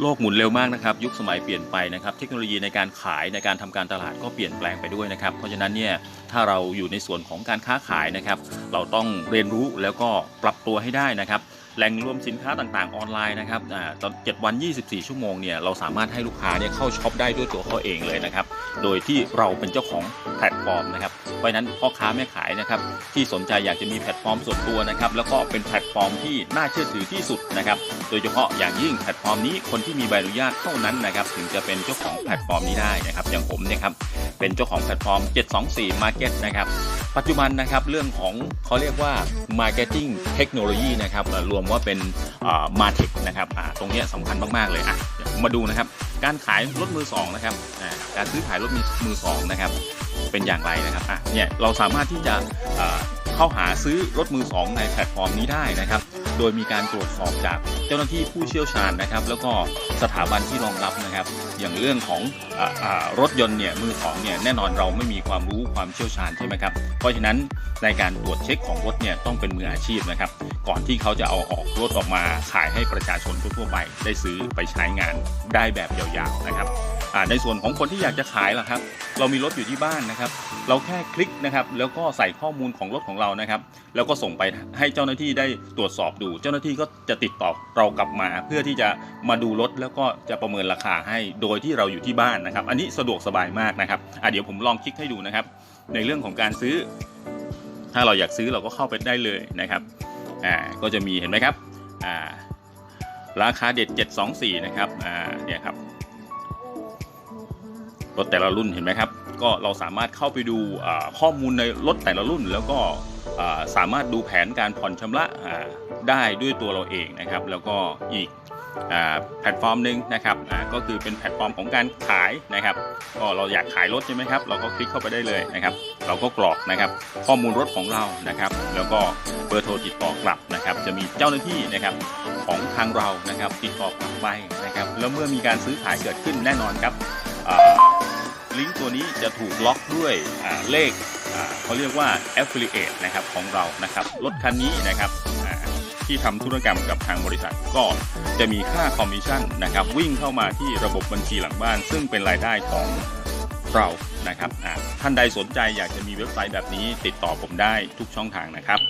โลกหมุนเร็วมากนะครับยุคสมัยเปลี่ยนไปนะครับเทคโนโลยีในการขายในการทำการตลาดก็เปลี่ยนแปลงไปด้วยนะครับ เพราะฉะนั้นเนี่ยถ้าเราอยู่ในส่วนของการค้าขายนะครับ เราต้องเรียนรู้แล้วก็ปรับตัวให้ได้นะครับ แหล่งรวมสินค้าต่างๆออนไลน์นะครับอ่าตอน7วัน 24 ชั่วโมงเนี่ยเราสามารถให้ลูกค้าเนี่ยเข้าช็อปได้ด้วยตัวเขาเองเลยนะครับ โดยที่เราเป็นเจ้าของแพลตฟอร์มนะครับ เพราะฉะนั้นพ่อค้าแม่ขายนะครับที่สนใจอยากจะมีแพลตฟอร์มส่วนตัวนะครับแล้วก็เป็นแพลตฟอร์มที่น่าเชื่อถือที่สุดนะครับ โดยเฉพาะอย่างยิ่งแพลตฟอร์มนี้คนที่มีใบอนุญาตเท่านั้นนะครับถึงจะเป็นเจ้าของแพลตฟอร์มนี้ได้นะครับ อย่างผมเนี่ยครับเป็นเจ้าของแพลตฟอร์ม 724 Market นะครับ ปัจจุบันนะครับเรื่องของเขาเรียกว่า Marketing Technology นะครับรวมว่าเป็นมาเทคนะครับตรงนี้สำคัญมาก ๆ เลยอะเดี๋ยมาดูนะครับ การขายรถมือสองนะครับการซื้อขายรถมือสองนะครับเป็นอย่างไรนะครับอะเนี่ยเราสามารถที่จะเข้าหาซื้อรถมือสองในแพลตฟอร์มนี้ได้นะครับ โดยมีการตรวจสอบจากเจ้าหน้าที่ผู้เชี่ยวชาญนะครับ แล้วก็สถาบันที่รองรับนะครับ อย่างเรื่องของออรถยนต์เนี่ยมือสองเนี่ยแน่นอนเราไม่มีความรู้ความเชี่ยวชาญใช่ไหมครับ เพราะฉะนั้นในการตรวจเช็คของรถเนี่ยต้องเป็นมืออาชีพนะครับ ก่อนที่เขาจะเอาออกรถออกมาขายให้ประชาชนทั่วไปได้ซื้อไปใช้งานได้แบบยาวๆนะครับ ในส่วนของคนที่อยากจะขายล่ะครับ เรามีรถอยู่ที่บ้านนะครับ เราแค่คลิกนะครับ แล้วก็ใส่ข้อมูลของรถของเรานะครับ แล้วก็ส่งไปให้เจ้าหน้าที่ได้ตรวจสอบดู เจ้าหน้าที่ก็จะติดต่อเรากลับมา เพื่อที่จะมาดูรถแล้วก็จะประเมินราคาให้โดยที่เราอยู่ที่บ้านนะครับ อันนี้สะดวกสบายมากนะครับอะเดี๋ยวผมลองคลิกให้ดูนะครับ ในเรื่องของการซื้อ ถ้าเราอยากซื้อเราก็เข้าไปได้เลยนะครับอ่าก็จะมีเห็นไหมครับอ่าราคาเด็ด 724 นะครับ อ่า เนี่ยครับ รถแต่ละรุ่นเห็นไหมครับ ก็เราสามารถเข้าไปดูข้อมูลในรถแต่ละรุ่น แล้วก็สามารถดูแผนการผ่อนชำระได้ด้วยตัวเราเองนะครับ แล้วก็อีกอแพลตฟอร์มหนึ่งนะครับก็คือเป็นแพลตฟอร์มของการขายนะครับก็เราอยากขายรถใช่ไหมครับ เราก็คลิกเข้าไปได้เลยนะครับ เราก็กรอกนะครับ ข้อมูลรถของเรานะครับ แล้วก็เบอร์โทรติดต่อกลับนะครับ จะมีเจ้าหน้าที่นะครับของทางเรานะครับติดต่อกลับไปนะครับ แล้วเมื่อมีการซื้อขายเกิดขึ้นแน่นอนครับ ลิงก์ตัวนี้จะถูกล็อกด้วยเลขเขาเรียกว่า affiliate นะครับของเรานะครับรถคันนี้นะครับที่ทำธุรกรรมกับทางบริษัทก็จะมีค่าคอมมิชชั่นนะครับวิ่งเข้ามาที่ระบบบัญชีหลังบ้าน ซึ่งเป็นรายได้ของเรานะครับอ่าท่านใดสนใจอยากจะมีเว็บไซต์แบบนี้ติดต่อผมได้ทุกช่องทางนะครับ